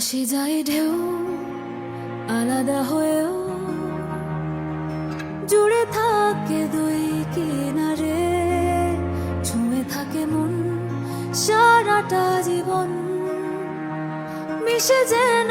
ভাসে যায় ঢেউ, আলাদা হয়েও জুড়ে থাকে দুই কিনারে, ছুঁয়ে থাকে মন সারাটা জীবন, মিশে যেন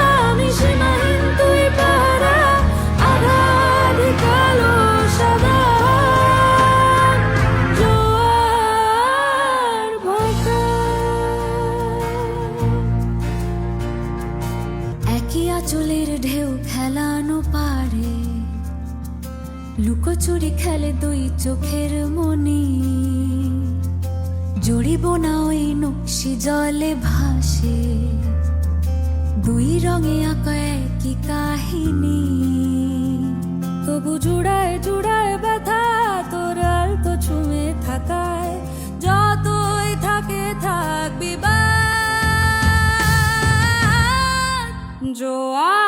ঢেউ খেলানো পারে। লুকোচুরি খেলে দুই চোখের মনি। জড়িব না ওই নকশি জলে ভাসে। দুই রঙে আঁকা একই কাহিনী। তবু জুড়ায় জুড়ায় ব্যথা, তোর তো ছুঁয়ে থাকায় যতই থাকে থাকবি বা জোয়ার